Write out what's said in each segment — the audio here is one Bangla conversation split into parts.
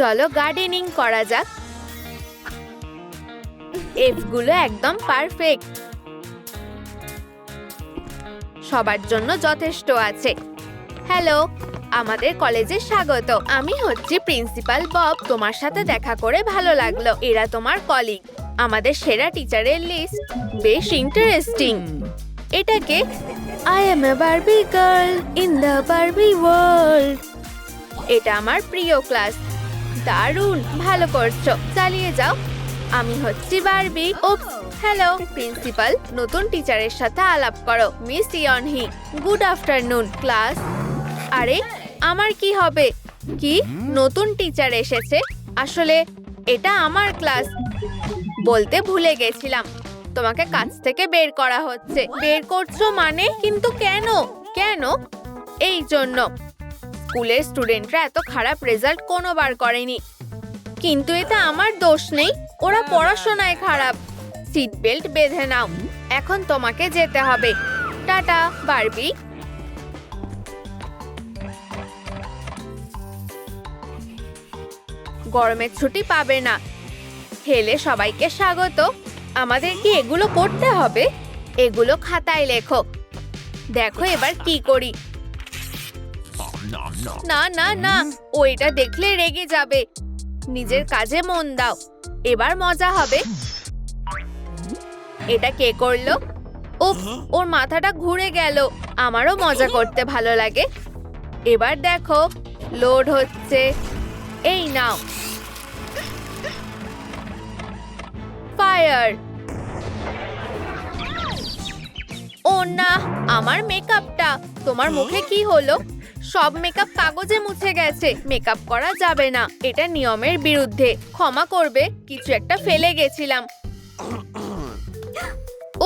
চলো গার্ডেনিং করা যাক। এফগুলো একদম পারফেক্ট সবার জন্য যথেষ্ট আছে। হ্যালো আমাদের কলেজে স্বাগত। আমি হচ্ছি প্রিন্সিপাল বব, তোমার সাথে দেখা করে ভালো লাগল। এরা তোমার কলিগ আমাদের সেরা টিচারের লিস্ট বেশ ইন্টারেস্টিং এটাকে I am a Barbie girl in the Barbie world এটা আমার প্রিয় ক্লাস দারুণ, ভালো করছ। চালিয়ে যাও। আমি হচ্ছি বারবি। ও, হ্যালো, প্রিন্সিপাল, নতুন টিচারের সাথে আলাপ করো, মিস ইয়নহি। Good afternoon, class. আরে, আমার কি হবে? কি? নতুন টিচার এসেছে? আসলে, এটা আমার ক্লাস। বলতে ভুলে গেছিলাম। তোমাকে কাজ থেকে বের করা হচ্ছে। বের করছ মানে? কিন্তু কেন? কেন? এই জন্য। স্কুলের স্টুডেন্টরা এত খারাপ রেজাল্ট কোনোবার করেনি। কিন্তু এটা আমার দোষ নেই, ওরা পড়াশোনায় খারাপ। সিট বেল্ট বেঁধে নাও, এখন তোমাকে যেতে হবে। Tata, Barbie. গরমের ছুটি পাবে না। হেলে সবাইকে স্বাগত। আমাদের কি এগুলো করতে হবে? এগুলো খাতায় লেখো। দেখো এবার কি করি। না না। না ও এটা দেখলে রেগে যাবে। নিজের কাজে মন দাও। এবার মজা হবে। এটা কে করল? ও ওর মাথাটা ঘুরে গেল। আমারও মজা করতে ভালো লাগে। এবার দেখো লোড হচ্ছে। এই নাও। ফায়ার। ও না আমার মেকআপটা। তোমার মুখে কি হলো? সব মেকআপ কাগজে মুছে গেছে মেকআপ করা যাবে না, এটা নিয়মের বিরুদ্ধে। ক্ষমা করবে, কিছু একটা ফেলে গেছিলাম।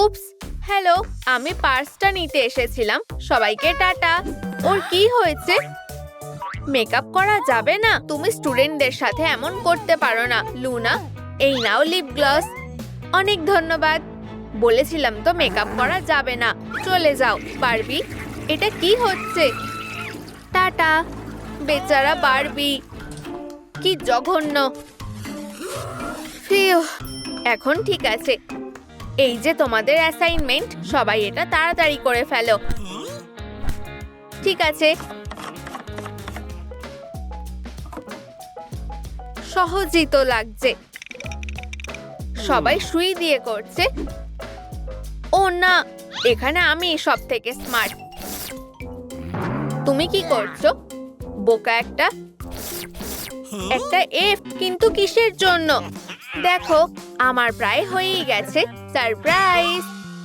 উপস হ্যালো আমি পার্সটা নিতে এসেছিলাম, সবাইকে টাটা। ওর কি হয়েছে? মেকআপ করা যাবে না, তুমি স্টুডেন্টদের সাথে এমন করতে পারো না। লুনা, এই নাও লিপ গ্লস অনেক ধন্যবাদ। বলেছিলাম তো মেকআপ করা যাবে না। চলে যাও পারবি এটা কি হচ্ছে? টাটা বেচারা বারবি কি জঘন্য। এখন ঠিক আছে। এই যে তোমাদের অ্যাসাইনমেন্ট সবাই এটা তাড়াতাড়ি করে ফেলো। ঠিক আছে। সহজই তো লাগছে। সবাই সুই দিয়ে করছে। ও না, এখানে আমি সব থেকে স্মার্ট তুমি কি করছ? বোকা একটা। একটা এফ কিন্তু কিসের জন্য? দেখো, আমার প্রায় হয়েই গেছে। সারপ্রাইজ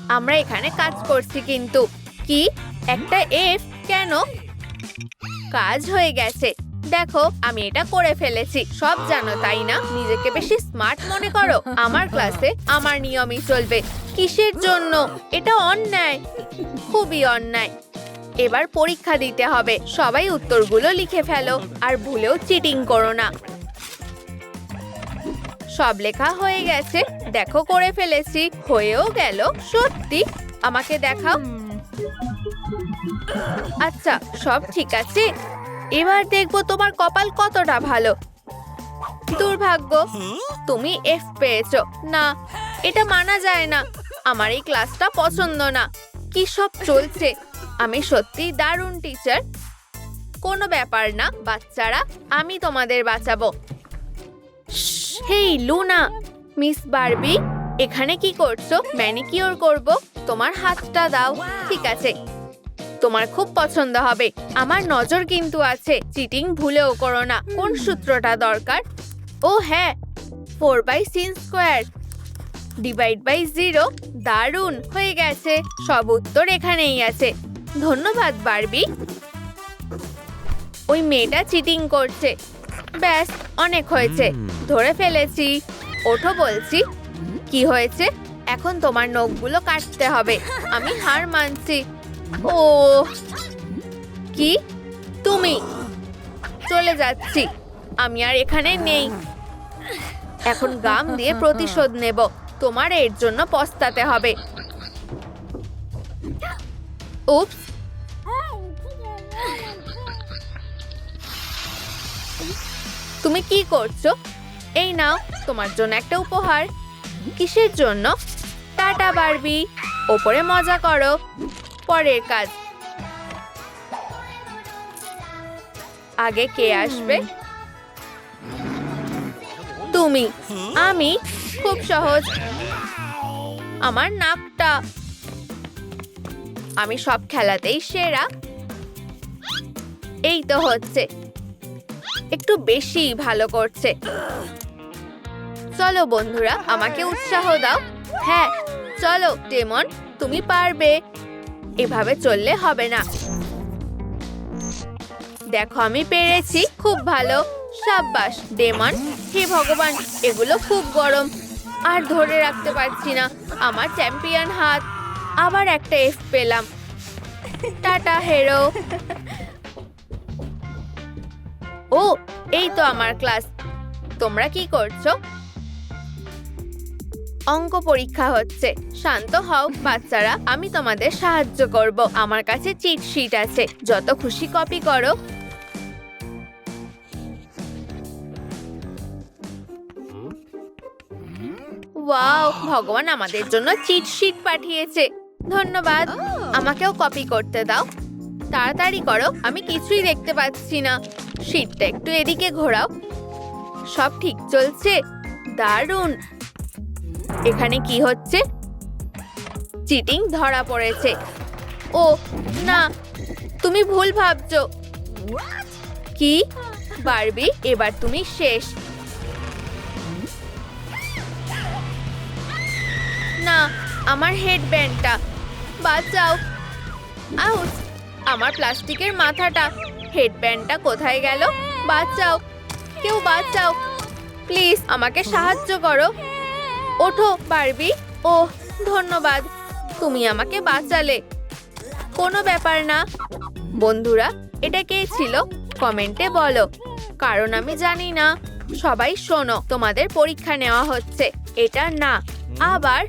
আমরা এখানে কাজ করছি কিন্তু। কি? একটা এফ কেন? কাজ হয়ে গেছে। দেখো, আমি এটা করে ফেলেছি। সব জানো, তাই না? নিজেকে বেশি স্মার্ট মনে করো। আমার ক্লাসে আমার নিয়মই চলবে। কিসের জন্য? এটা অন্যায়। খুবই অন্যায়। এবার পরীক্ষা দিতে হবে। সবাই উত্তরগুলো লিখে ফেলো, আর ভুলেও চিটিং করো না। সব লেখা হয়ে গেছে, দেখো করে ফেলেছি, হয়েও গেল, সত্যি, আমাকে দেখাও। আচ্ছা সব ঠিক আছে? এবার দেখব তোমার কপাল কতটা ভালো। দুর্ভাগ্য, তুমি এফ পেয়েছ। না, এটা মানা যায় না। আমার এই ক্লাসটা পছন্দ না। কি সব চলছে? আমি সত্যি দারুণ টিচার কোনো ব্যাপার না বাচ্চারা আমি তোমাদের বাঁচাবো। হেই লুনা! মিস বারবি এখানে কি করছ? ম্যানিকিওর করব। তোমার হাতটা দাও ঠিক আছে। তোমার খুব পছন্দ হবে। আমার নজর কিন্তু আছে। চিটিং ভুলেও করো না। কোন সূত্রটা দরকার? ও হ্যাঁ। Four by sin square. Divide by zero. দারুণ হয়ে গেছে। সব উত্তর এখানেই আছে। ধন্যবাদ বারবি। ওই মেয়েটা চিটিং করছে। ব্যাস অনেক হয়েছে। ধরে ফেলেছি। ওঠো বলছি। কি হয়েছে? এখন তোমার নখগুলো কাটতে হবে। আমি হার মানছি। ও কি? তুমি। চলে যাচ্ছি। আমি আর এখানে নেই। এখন গাম দিয়ে প্রতিশোধ নেব। তোমার এর জন্য পস্তাতে হবে। উপস তুমি কি করছ? এই নাও তোমার জন্য একটা উপহার। কিসের জন্য? Tata Barbie. ওপরে মজা করো। পরের কাজ। আগে কে আসবে? তুমি। আমি। খুব সহজ। আমার নাকটা। আমি সব খেলাতেই সেরা। এই তো হচ্ছে। একটু বেশি ভালো করছে। চলো বন্ধুরা, আমাকে উৎসাহ দাও। হ্যাঁ চলো, ডেমন, তুমি পারবে। এভাবে চললে হবে না। দেখো, আমি পেরেছি, খুব ভালো। সাব্বাস, ডেমন, হে ভগবান, এগুলো খুব গরম। আর ধরে রাখতে পারছি না। আমার চ্যাম্পিয়ন হাত। আবার একটা এফ পেলাম। টাটা হেরো ও, এই তো আমার ক্লাস। তোমরা কি করছ? অঙ্ক পরীক্ষা হচ্ছে। শান্ত হও, বাচ্চারা। আমি তোমাদের সাহায্য করব। আমার কাছে চিট শিট আছে। যত খুশি কপি করো। ওয়াও ভগবান আমাদের জন্য চিট শিট পাঠিয়েছে। ধন্যবাদ। আমাকেও কপি করতে দাও। তাড়াতাড়ি করো আমি কিছুই দেখতে পাচ্ছি না। শিটটা একটু এদিকে ঘোরাও। সব ঠিক চলছে? দারুণ। এখানে কি হচ্ছে? চিটিং ধরা পড়েছে। ও না তুমি ভুল ভাবছ। কি? বারবি এবার তুমি শেষ। না আমার হেডব্যান্ডটা বাঁচাও। আউট আমার প্লাস্টিকের মাথাটা, হেডব্যান্ডটা কোথায় গেল? বাঁচাও, কেউ বাঁচাও। প্লিজ, আমাকে সাহায্য করো। ওঠো, বারবি। ও ধন্যবাদ। তুমি আমাকে বাঁচালে। কোনো ব্যাপার না। বন্ধুরা, এটা কে ছিল? কমেন্টে বলো। কারণ আমি জানি না। সবাই শোনো, তোমাদের পরীক্ষা নেওয়া হচ্ছে। এটা না। আবার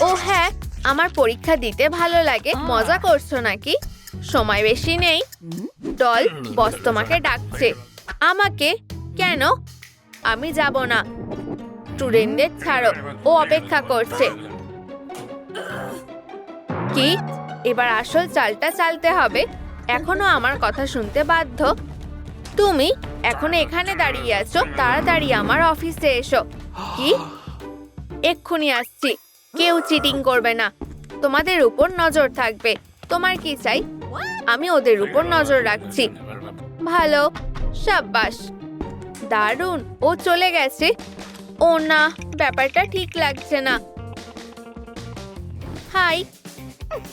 ও হ্যাঁ। আমার পরীক্ষা দিতে ভালো লাগে। মজা করছ নাকি? সময় বেশি নেই। ডল বস তোমাকে ডাকছে। আমাকে? কেন? আমি যাব না। স্টুডেন্টদের ছাড়ো। ও অপেক্ষা করছে। কি? এবার আসল চালটা চালতে হবে। এখনও আমার কথা শুনতে বাধ্য। তুমি এখনও এখানে দাঁড়িয়ে আছো। তাড়াতাড়ি আমার অফিসে এসো। কি? এক্ষুনি আসছি। কেউ চিটিং করবে না। তোমাদের উপর নজর থাকবে। তোমার কি চাই? আমি ওদের উপর নজর রাখছি। ভালো, সাব্বাস। দারুণ, ও চলে গেছে। ও না, ব্যাপারটা ঠিক লাগছে না। হাই,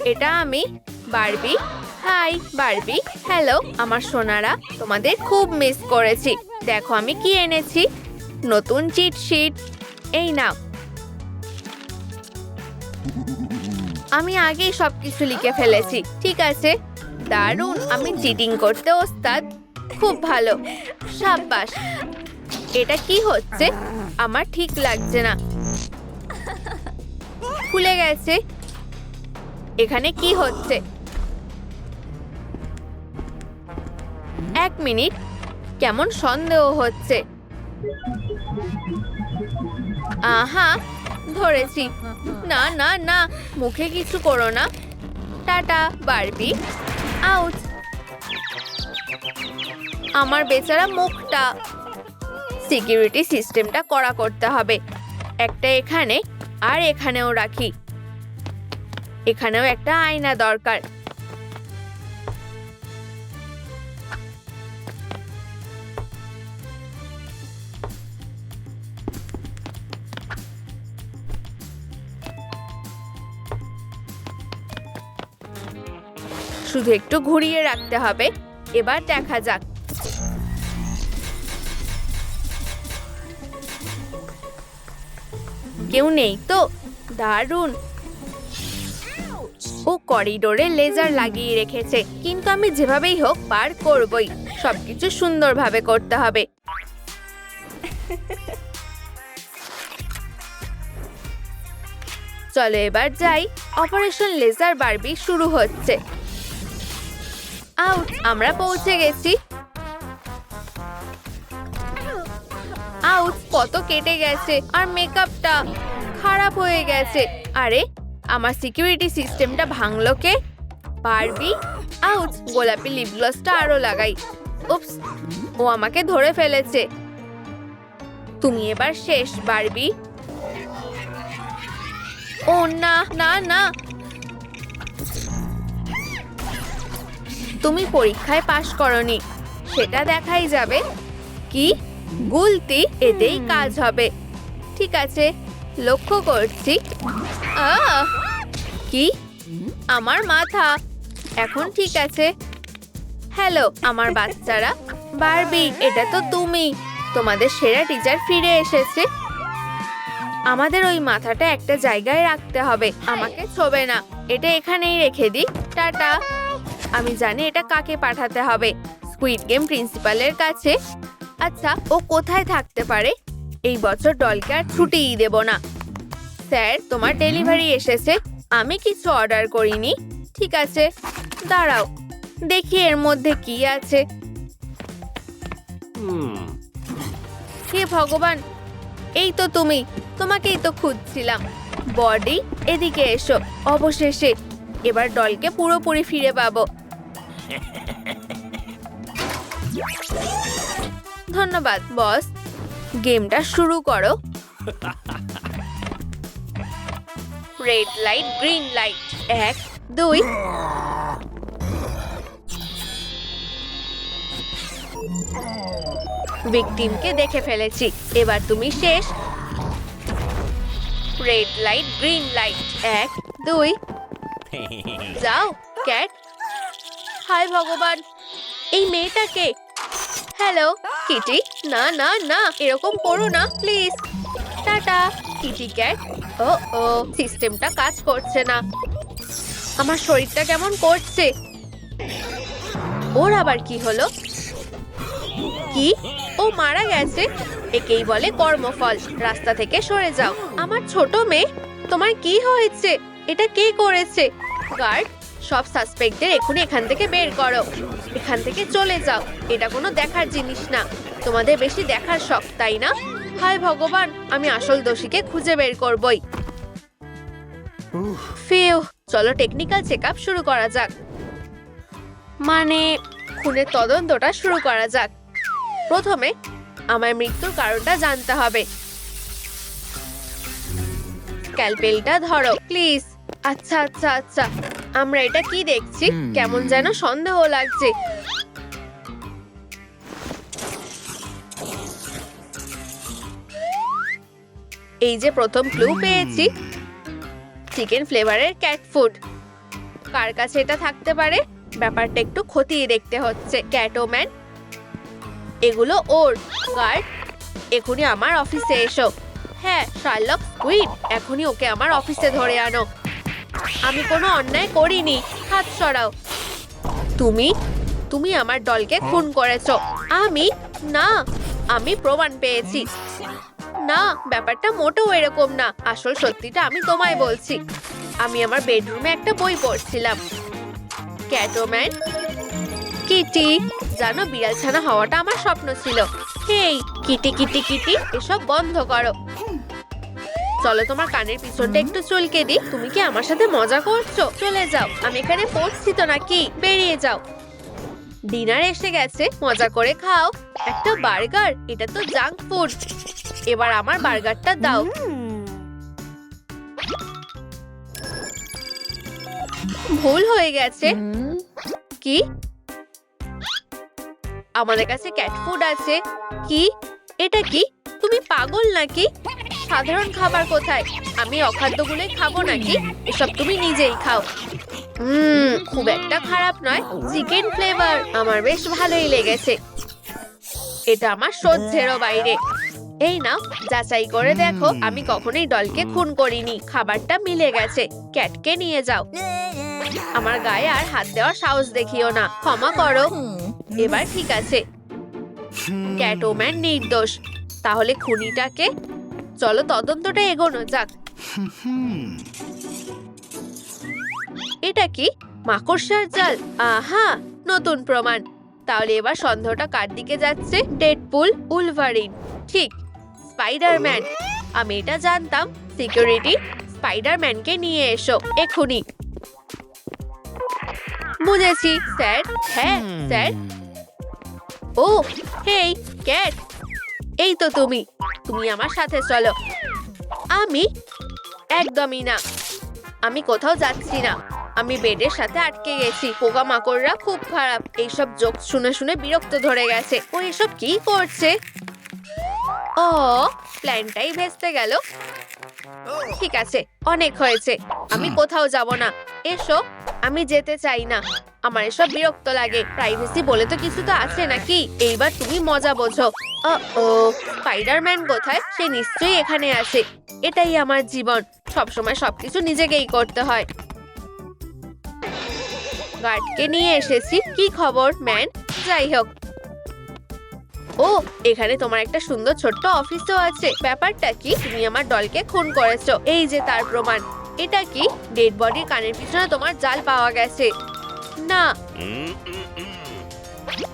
এটা আমি, বারবি। হাই, বারবি, হ্যালো, আমার সোনারা, তোমাদের খুব মিস করেছি। দেখো আমি কি এনেছি। নতুন চিট শিট এই নাও। আমি আগেই সবকিছু লিখে ফেলেছি, ঠিক আছে? দারুণ, আমি চিটিং করতে ওস্তাদ, খুব ভালো। সাব্বাস। এটা কি হচ্ছে? আমার ঠিক লাগছে না। খুলে গেছে। এখানে কি হচ্ছে? এক মিনিট। কেমন সন্দেহ হচ্ছে? আহা ধরেছি। না না না, মুখে কিছু করো না। Tata, Barbie. আউট। আমার বেচারা মুখটা। সিকিউরিটি সিস্টেমটা করা করতে হবে। একটা এখানে আর এখানেও রাখি। এখানেও একটা আয়না দরকার। শুধু একটু ঘুরিয়ে রাখতে হবে। এবার দেখা যাক। কেউ নেই তো? দারুণ। ও করিডোরে লেজার লাগিয়ে রেখেছে, কিন্তু আমি যেভাবেই হোক পার করবই। সবকিছু সুন্দরভাবে করতে হবে। চলো এবার যাই। অপারেশন লেজার বারবি শুরু হচ্ছে। আউট, আমরা পৌঁছে গেছি। আউট, কত কেটে গেছে, আর মেকআপটা খারাপ হয়ে গেছে। আরে, আমার সিকিউরিটি সিস্টেমটা ভাঙলো কে? পারবি আউট, গোলাপি লিপ গ্লসটা আরও লাগাই। উপস ও আমাকে ধরে ফেলেছে। তুমি এবার শেষ পারবি ও না না না তুমি পরীক্ষায় পাশ করনি। সেটা দেখাই যাবে। কি? গুলতি? এতেই কাজ হবে। ঠিক আছে লক্ষ্য করছি! কি? আমার মাথা। এখন ঠিক আছে। হ্যালো আমার বাচ্চারা। বারবি এটা তো তুমি। তোমাদের সেরা টিচার ফিরে এসেছে। আমাদের ওই মাথাটা একটা জায়গায় রাখতে হবে। আমাকে ছোবে না। এটা এখানেই রেখে দিই। টাটা। আমি জানি এটা কাকে পাঠাতে হবে। স্কুইড গেম প্রিন্সিপালের কাছে। আচ্ছা ও কোথায় থাকতে পারে? এই বছর ডলকে আর ছুটিই দেব না। স্যার তোমার ডেলিভারি এসেছে। আমি কিছু অর্ডার করিনি। ঠিক আছে দাঁড়াও। দেখি এর মধ্যে কি আছে। হে ভগবান এই তো তুমি। তোমাকেই তো খুঁজছিলাম। বডি এদিকে এসো। অবশেষে এবার ডলকে পুরোপুরি ফিরে পাবো। ধন্যবাদ বস। গেমটা শুরু করো। রেড লাইট গ্রিন লাইট এক দুই। ভিকটিমকে দেখে ফেলেছি। এবার তুমি শেষ। রেড লাইট গ্রিন লাইট এক দুই। যাও ক্যাট। হায় ভগবান এই মেয়েটাকে হ্যালো কিটি না না না, এরকম করো না প্লিজ টাটা কিটি ক্যাট ও ও সিস্টেমটা কাজ করছে না। আমার শরীরটা কেমন করছে? ওর আবার কি হলো? কি? ও মারা গেছে? একেই বলে কর্মফল। রাস্তা থেকে সরে যাও। আমার ছোট মেয়ে, তোমার কি হয়েছে? এটা কে করেছে? গার্ড সব সাসপেক্টদের এখনই এখান থেকে বের করো। এখান থেকে চলে যাও। এটা কোনো দেখার জিনিস না। তোমাদের বেশি দেখার শখ তাই না? হায় ভগবান আমি আসল দোষীকে খুঁজে বের করবই। ফিউ চলো টেকনিক্যাল চেকআপ শুরু করা যাক। মানে খুনের তদন্তটা শুরু করা যাক। প্রথমে আমার মৃত্যুর কারণটা জানতে হবে। ক্যালপেলটা ধরো প্লিজ আচ্ছা আচ্ছা আচ্ছা। আমরা এটা কি দেখছি? কেমন যেন সন্দেহ লাগছে। এই যে প্রথম ক্লু পেয়েছি। চিকেন ফ্লেভারের ক্যাট ফুড কার কাছে এটা থাকতে পারে? ব্যাপারটা একটু খতিয়ে দেখতে হচ্ছে। ক্যাটোম্যান এগুলো ওর। গার্ড এখনই আমার অফিসে এসো। হ্যাঁ শার্লক স্কুইড এখনই ওকে আমার অফিসে ধরে আনো। আমি কোনো অন্যায় করিনি। হাত সরাও। তুমি তুমি আমার দলকে খুন করেছ। আমি না আমি প্রমাণ পেয়েছি। না ব্যাপারটা মোটেও এরকম না। আসল সত্যিটা আমি তোমায় বলছি। আমি আমার বেডরুমে একটা বই পড়ছিলাম। ক্যাটোম্যান কিটি জানো বিড়াল ছানা হওয়াটা আমার স্বপ্ন ছিল। হেই কিটি কিটি কিটি এসব বন্ধ করো। চলো তোমার কানের পিছনটা একটু চুলকে দিই। তুমি কি আমার সাথে মজা করছ? চলে যাও। আমি এখানে পড়ছি তো নাকি? বেরিয়ে যাও। ডিনার এসে গেছে। মজা করে খাও। একটা বার্গার এটা তো জাঙ্ক ফুড। এবার আমার বার্গারটা দাও। ভুল হয়ে গেছে। কি? আমাদের কাছে ক্যাট ফুড আছে। কি? এটা কি? তুমি পাগল নাকি? সাধারণ খাবার কোথায়? আমি অখাদ্যগুলোই খাব নাকি? এসব তুমি নিজেই খাও। হুম, খুব একটা খারাপ নয়। চিকেন ফ্লেভার আমার বেশ ভালোই লেগেছে। এটা আমার সহ্যেরও বাইরে। এই নাও, যাচাই করে দেখো। আমি কখনোই দলকে খুন করিনি। খাবারটা মিলে গেছে। ক্যাটকে নিয়ে যাও। আমার গায়ে আর হাত দেওয়ার সাহস দেখিও না। ক্ষমা করো। এবার ঠিক আছে। ক্যাটোম্যান নির্দোষ। তাহলে খুনিটাকে চলো তদন্তটা এগোনো যাক। এটা কি? মাকড়সার জাল। আহা নতুন প্রমাণ। তাহলে এবার সন্দেহটা কার দিকে যাচ্ছে? Deadpool Wolverine. ঠিক স্পাইডারম্যান। আমি এটা জানতাম। সিকিউরিটি স্পাইডারম্যানকে নিয়ে এসো এক্ষুনি। বুঝেছি স্যার। হ্যাঁ স্যার। ও হেই ক্যাট। এই তো তুমি। তুমি আমার সাথে চলো। আমি একদমই না। আমি কোথাও যাচ্ছি না। আমি বেডের সাথে আটকে গেছি। পোকা মাকড়রা খুব খারাপ। এইসব জোক শুনে শুনে বিরক্ত ধরে গেছে। ও এসব কি করছে? ও, প্ল্যানটাই ভেস্তে গেল। ঠিক আছে, অনেক হয়েছে। আমি কোথাও যাব না। এসো, আমি যেতে চাই না। আমার এসব বিরক্ত লাগে। প্রাইভেসি বলে তো কিছু তো আছে নাকি? এইবার তুমি মজা বোঝো। ও স্পাইডারম্যান কোথায়? সে নিশ্চয়ই এখানে আছে। এটাই আমার জীবন। সবসময় সবকিছু নিজেকেই করতে হয়। গার্ডকে নিয়ে এসেছি। কি খবর, ম্যান? যাই হোক। ও, এখানে তোমার একটা সুন্দর ছোট্ট অফিসও আছে। ব্যাপারটা কি? তুমি আমার দলকে খুন করেছ। এই যে তার প্রমাণ। এটা কি? ডেড বডির কানের পিছনে তোমার জাল পাওয়া গেছে। না।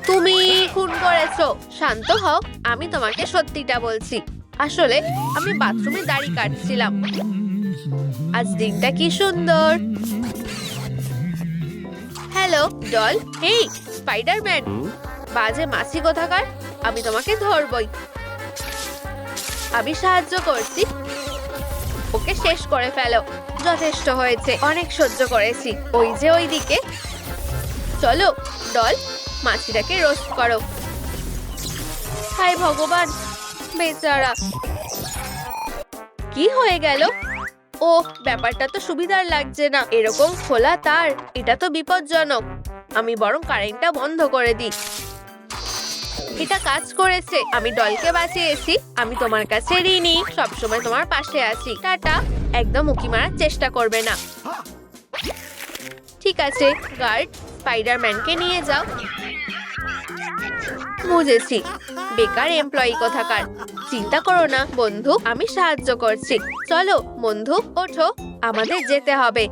তুমি খুন করেছ। শান্ত হও, আমি তোমাকে সত্যিটা বলছি। আসলে আমি বাথরুমে দাড়ি কাটছিলাম। আজ দিনটা কি সুন্দর। Hello, doll. স্পাইডারম্যান। বাজে মাছি কোথাকার? আমি তোমাকে ধরবই। আমি সাহায্য করছি। ওকে শেষ করে ফেলো। যথেষ্ট হয়েছে। অনেক সহ্য করেছি। ওই যে ওই দিকে চলো, ডল, মাছিটাকে রোস্ট করো। হায় ভগবান, বেচারা। কি হয়ে গেল? ও ব্যাপারটা তো সুবিধার লাগছে না। এরকম খোলা তার, এটা তো বিপজ্জনক। আমি বরং কারেন্টটা বন্ধ করে দিই। এটা কাজ করেছে। আমি ডলকে বাঁচিয়েছি। আমি তোমার কাছে ঋণী। সবসময় তোমার পাশে আছি। টাটা। একদম উকি মারার চেষ্টা করবে না। ঠিক আছে গার্ড স্পাইডারম্যানকে নিয়ে যাও। বুঝেছি। বেকার এমপ্লয়ি কোথাকার। চিন্তা করো না, বন্ধু, আমি সাহায্য করছি। চলো, বন্ধু, ওঠো, আমাদের যেতে হবে।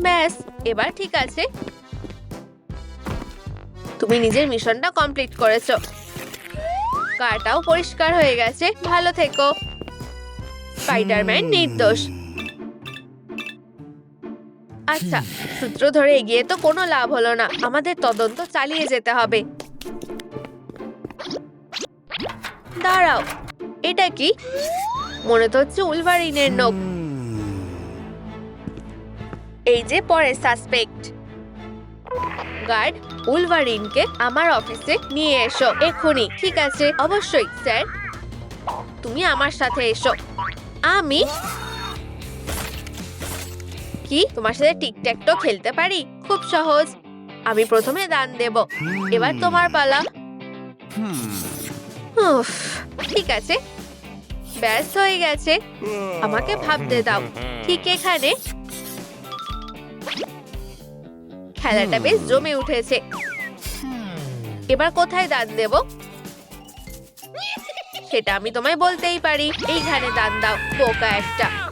ব্যাস, এবার ঠিক আছে। তুমি নিজের মিশনটা কমপ্লিট করেছ। কারটাও পরিষ্কার হয়ে গেছে। ভালো থেকো। স্পাইডারম্যান নির্দোষ। আচ্ছা সূত্র ধরে এগিয়ে তো কোনো লাভ হলো না। আমাদের তদন্ত চালিয়ে যেতে হবে। দাঁড়াও, এটা কি? মনে তো হচ্ছে উলভারিনের নখ। এই যে পরের সাসপেক্ট গার্ড উলভারিনকে আমার অফিসে নিয়ে এসো, এক্ষুনি। ঠিক আছে, অবশ্যই, স্যার। তুমি আমার সাথে এসো। আমি কি? তোমার সাথে টিকট্যাকটো খেলতে পারি? খুব সহজ। আমি প্রথমে দান দেব। এবার তোমার পালা। ঠিক আছে। ব্যাস হয়ে গেছে। আমাকে ভাবতে দাও। ঠিক এখানে। খেলাটা বেশ জমে উঠেছে। এবার কোথায় দান দেব? সেটা আমি তোমায় বলতেই পারি। এইখানে দান দাও বোকা একটা।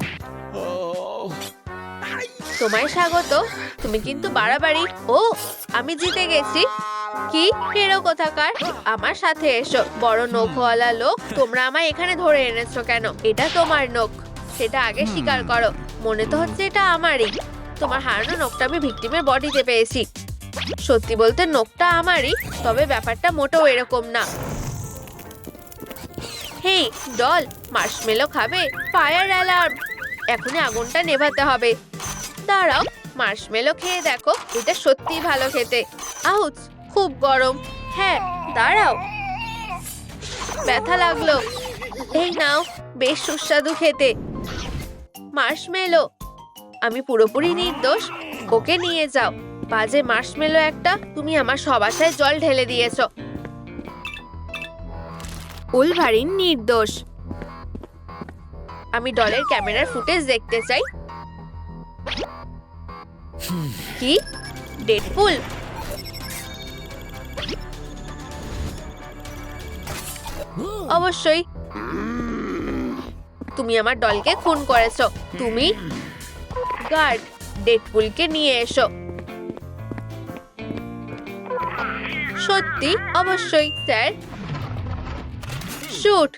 তোমায় স্বাগত। তুমি কিন্তু বাড়াবাড়ি। ও আমি জিতে গেছি। কি? ফেরো কোথাকার? আমার সাথে এসো। বড় নখওয়ালা লোক। তোমরা আমায় এখানে ধরে এনেছো কেন? এটা তোমার নখ। সেটা আগে স্বীকার করো। মনে তো হচ্ছে এটা আমারই। তোমার হারানো নখটা আমি ভিকটিমের বডিতে পেয়েছি। সত্যি বলতে নখটা আমারই তবে ব্যাপারটা মোটেও এরকম না। হেই ডল মার্শমেলো খাবে? Fire alarm. এখনই আগুনটা নেভাতে হবে। দাঁড়াও মার্শমেলো খেয়ে দেখো, এটা সত্যিই ভালো খেতে। আউচ, খুব গরম। হ্যাঁ দাঁড়াও। ব্যথা লাগল। এই নাও, বেশ সুস্বাদু খেতে। মার্শমেলো আমি পুরোপুরি নির্দোষ, ওকে নিয়ে যাও। বাজে মার্শমেলো একটা, তুমি আমার সব সবাসায় জল ঢেলে দিয়েছ। উলভারিন নির্দোষ। আমি ডলের ক্যামেরার ফুটেজ দেখতে চাই। কি? ডেডপুল অবশ্যই। তুমি আমার দলকে খুন করেছ। তুমি গার্ড ডেডপুলকে নিয়ে এসো। সত্যি? অবশ্যই, স্যার। শুট।